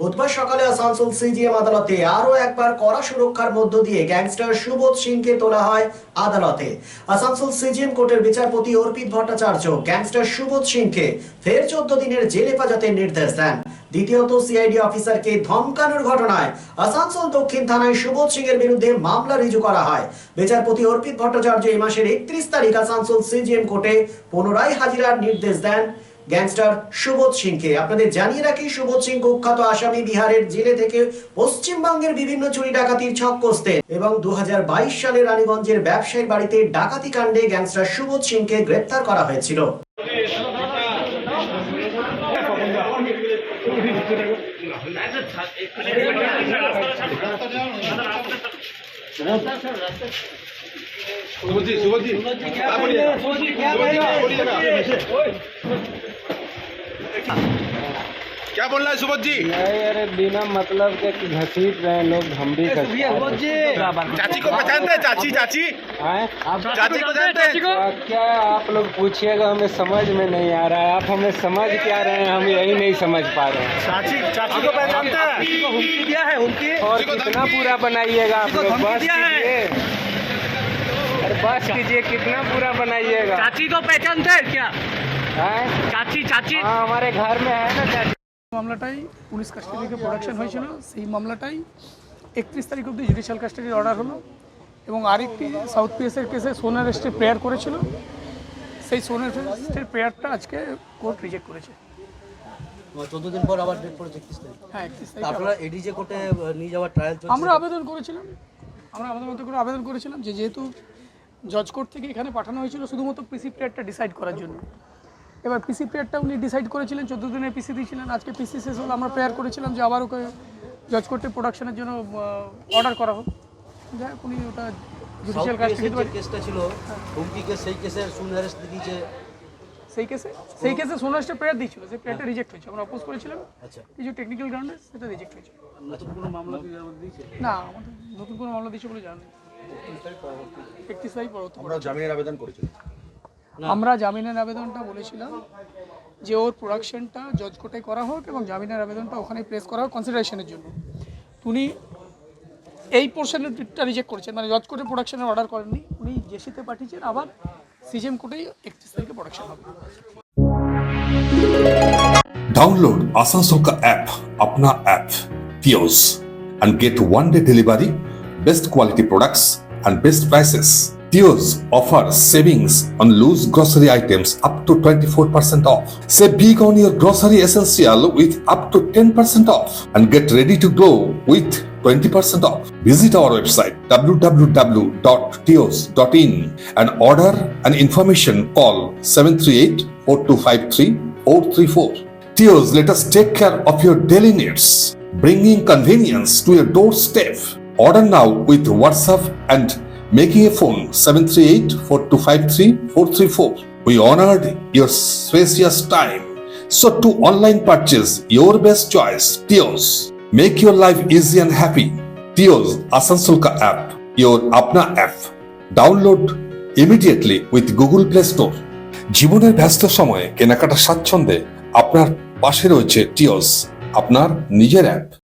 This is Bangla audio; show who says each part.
Speaker 1: বুধবার সকালে আসানসোল সিজিএম আদালতে আরও একবার কড়া সুরক্ষার মধ্য দিয়ে গ্যাংস্টার সুবোধ সিংকে তোলা হয় আদালতে। আসানসোল সিজিএম কোর্টের বিচারপতি অর্পিত ভট্টাচার্য গ্যাংস্টার সুবোধ সিংকে ফের চোদ্দ দিনের জেলে হেফাজতের নির্দেশ দেন। দ্বিতীয়ত সিআইডি অফিসারকে ধমকানোর ঘটনায় আসানসোল দক্ষিণ থানায় সুবোধ সিং এর বিরুদ্ধে মামলা রিজু করা হয়। বিচারপতি অর্পিত ভট্টাচার্য এই মাসের একত্রিশ তারিখ আসানসোল সিজিএম কোর্টে পুনরায় হাজিরার নির্দেশ দেন। গ্যাংস্টার সুবোধ সিংকে আপনাদের জানিয়ে রাখি সুবোধ সিং কুখ্যাত আসামি বিহারের জেলে থেকে পশ্চিমবঙ্গের বিভিন্ন চুরি ডাকাতির ছক কষতেন এবং দু হাজার বাইশ সালে রানীগঞ্জের ব্যবসায়ী বাড়িতে ডাকাতি কাণ্ডে গ্যাংস্টার সুবোধ সিংকে গ্রেপ্তার করা হয়েছিল
Speaker 2: क्या बोल रहा है सुबोध जी?
Speaker 3: नहीं अरे बिना मतलब के घसीट रहे हैं लोग हम भी
Speaker 2: चाची को पहचानते हैं चाची चाची?
Speaker 3: हैं?
Speaker 2: चाची को जानते हैं
Speaker 3: क्या- आप लोग पूछिएगा हमें समझ में नहीं आ रहा है। आप हमें समझ क्या रहे हैं हम यही नहीं समझ पा रहे हैं।
Speaker 2: चाची चाची को पहचानते हैं?
Speaker 4: हुमकी दिया है हुमकी?
Speaker 3: और कितना पूरा बनाइएगा आप लोग बस अरे बस कीजिए कितना पूरा बनाइएगा।
Speaker 4: चाची को पहचानते हैं क्या?
Speaker 3: চাচি চাচি আমার ঘর মে হ্যায়
Speaker 5: মামলাটাই পুলিশ কাস্টডি প্রোডাকশন হয়েছিল। সেই মামলাটাই একত্রিশ তারিখ অবধি জুডিশিয়াল কাস্টডির অর্ডার হলো এবং আরেকটি সাউথ পিএসের কেসে সোনার রেস্টে প্রেয়ার করেছিল। সেই সোনার রেস্টের প্রেয়ারটা আজকে কোর্ট রিজেক্ট করেছে।
Speaker 6: চোদ্দ দিন পর আবার একত্রিশ তারিখ।
Speaker 5: হ্যাঁ,
Speaker 6: আপনারা এডিজে কোর্টে যাওয়ার
Speaker 5: আমরা আবেদন করেছিলাম। আমরা আবেদন মতো করে আবেদন করেছিলাম যে যেহেতু জজ কোর্ট থেকে এখানে পাঠানো হয়েছিল শুধুমাত্র পিসি প্লেয়ারটা ডিসাইড করার জন্য। এবার পিসি প্লেয়ারটা উনি ডিসাইড করেছিলেন চোদ্দ দিনের পিসি দিয়েছিলেন। আজকে পিসি শেষ হলো আমরা প্রেয়ার করেছিলাম যে আবার ওকে জজ কোর্টে প্রোডাকশনের জন্য অর্ডার করা হোক। যাই হোক উনি ওটা জুডিশিয়াল কাজ
Speaker 6: কেসটা ছিল হুমকি কেস সেই কেসে সুন অ্যারেস্ট দিয়েছে।
Speaker 5: সেই কেসে সেই কেসে সোনাসটা প্রেয়ার দিয়েছিল সেই প্রেয়ারটা রিজেক্ট হয়েছে। আমরা অপোজ করেছিলাম
Speaker 6: আচ্ছা।
Speaker 5: কিছু টেকনিক্যাল গ্রাউন্ডে সেটা রিজেক্ট হয়েছে।
Speaker 6: নতুন কোনো মামলা কি দিয়েছে?
Speaker 5: না আমাদের নতুন কোনো মামলা দিয়েছে বলে জানি একত্রিশ তারিখ পরবর্তী।
Speaker 2: আমরা জামিনের আবেদন করেছিলাম।
Speaker 5: আমরা জামিনের আবেদনটা বলেছিলাম যে ওর প্রোডাকশনটা জজ করা হোক এবং জামিনের আবেদনটা ওখানে প্লেস করা হোক কনসিডারেশনের জন্য। উনি এই পোর্শনটা রিজেক্ট করেছেন মানে জজ প্রোডাকশনের অর্ডার করেননি। উনি জেসিতে পাঠিয়েছেন আবার সিজিএম কোর্টেই একত্রিশ তারিখে প্রোডাকশন হবে।
Speaker 7: ডাউনলোড আসানসোকা অ্যাপ আপনা অ্যাপ পিওস and get one day delivery, best quality products, and best prices. Tios offers savings on loose grocery items up to 24% off. Save big on your grocery essential with up to 10% off and get ready to glow with 20% off. Visit our website www.tios.in and order and information call 738 4253 434. Tios, let us take care of your daily needs, bringing convenience to your doorstep. Order now with WhatsApp and making a phone 738 4253 434. We honored your spacious time. So to online purchase your best choice, Tios. Make your life easy and happy. Tios Asansol ka app, your Apna app. Download immediately with Google Play Store. জীবনের ব্যস্ত সময়ে কেনাকাটা স্বাচ্ছন্দ্যে আপনার পাশে রয়েছে টিওস আপনার নিজের অ্যাপ